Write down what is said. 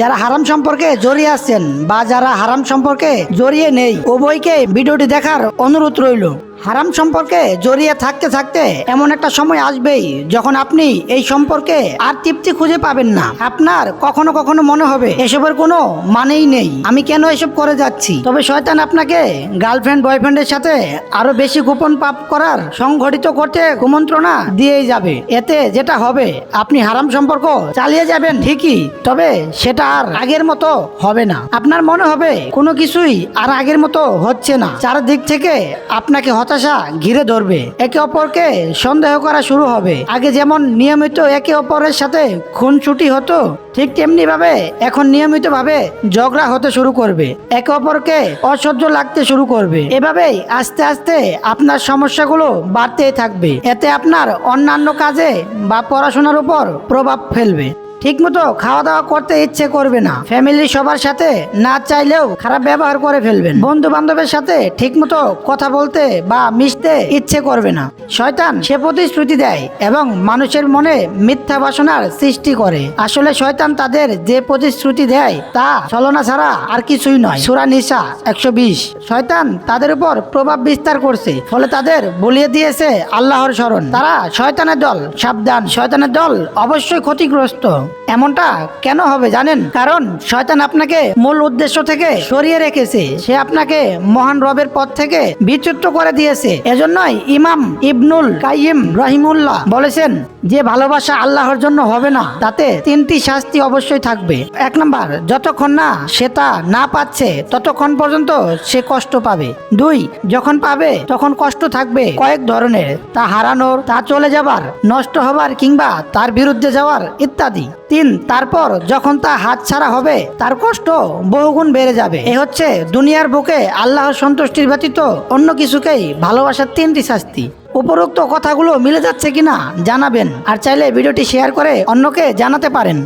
যারা হারাম সম্পর্কে জড়িয়ে আছেন বা যারা হারাম সম্পর্কে জড়িয়ে নেই, উভয়কে ভিডিওটি দেখার অনুরোধ রইল। হারাম সম্পর্কে জড়িয়ে থাকতে থাকতে এমন একটা সময় আসবেই যখন আপনি এই সম্পর্কে আর তৃপ্তি খুঁজে পাবেন না। আপনার কখনো কখনো মনে হবে, এসবের কোনো মানেই নেই। আমি কেন এসব করে যাচ্ছি? তবে শয়তান আপনাকে গার্লফ্রেন্ড, বয়ফ্রেন্ডের সাথে আরও বেশি গোপন পাপ করার সংঘটিত করতে কুমন্ত্রণা দিয়েই যাবে। এতে যেটা হবে, আপনি হারাম সম্পর্ক চালিয়ে যাবেন ঠিকই, তবে সেটা আর আগের মতো হবে না। আপনার মনে হবে, কোনো কিছুই আর আগের মতো হচ্ছে না। চারদিক থেকে আপনাকে হতাশা ঘিরে ধরবে। একে অপরকে সন্দেহ করা শুরু হবে। আগে যেমন নিয়মিত একে অপরের সাথে খুনছুটি হতো, ঠিক তেমনি ভাবে এখন নিয়মিত ভাবে ঝগড়া হতে শুরু করবে। একে অপরকে অসহ্য লাগতে শুরু করবে। এভাবেই আস্তে আস্তে আপনার সমস্যাগুলো বাড়তেই থাকবে। এতে আপনার অন্যান্য কাজে বা পড়াশোনার উপর প্রভাব ফেলবে। ঠিকমতো খাওয়া দাওয়া করতে ইচ্ছে করবে না। ফ্যামিলির সবার সাথে না চাইলেও খারাপ ব্যবহার করে ফেলবেন। বন্ধু বান্ধবের সাথে ঠিকমতো কথা বলতে বা মিশতে ইচ্ছে করবে না। শয়তান সে প্রতিশ্রুতি দেয় এবং মানুষের মনে মিথ্যা বাসনার সৃষ্টি করে। আসলে শয়তান তাদের যে প্রতিশ্রুতি দেয় তা ছলনা ছাড়া আর কিছুই নয়। সুরা নিশা একশো বিশ। শয়তান তাদের উপর প্রভাব বিস্তার করছে, ফলে তাদের বলিয়ে দিয়েছে আল্লাহর স্মরণ। তারা শয়তানের দল, সাবধান। শয়তানের দল অবশ্যই ক্ষতিগ্রস্ত। এমনটা কেন হবে জানেন? কারণ শয়তান আপনাকে মূল উদ্দেশ্য থেকে সরিয়ে রেখেছে। সে আপনাকে মহান রবের পথ থেকে বিচ্যুত করে দিয়েছে। এজন্যই ইমাম ইবনুল কাইম রহিমুল্লাহ বলেছেন, যে ভালোবাসা আল্লাহর জন্য হবে না, তাতে তিনটি শাস্তি অবশ্যই থাকবে। এক নম্বর, যতক্ষণ না সে তা না পাচ্ছে, ততক্ষণ পর্যন্ত সে কষ্ট পাবে। দুই, যখন পাবে, তখন কষ্ট থাকবে কয়েক ধরনের। তা হারানোর, তা চলে যাবার, নষ্ট হবার কিংবা তার বিরুদ্ধে যাওয়ার ইত্যাদি। তিন, তারপর যখন তা হাত ছাড়া হবে, তার কষ্ট বহুগুণ বেড়ে যাবে। এ হচ্ছে দুনিয়ার বুকে আল্লাহর সন্তুষ্টির ব্যতীত অন্য কিছুকেই ভালোবাসার তিনটি শাস্তি। উপরোক্ত কথাগুলো মিলে যাচ্ছে কিনা জানাবেন, আর চাইলে ভিডিওটি শেয়ার করে অন্যকে জানাতে পারেন।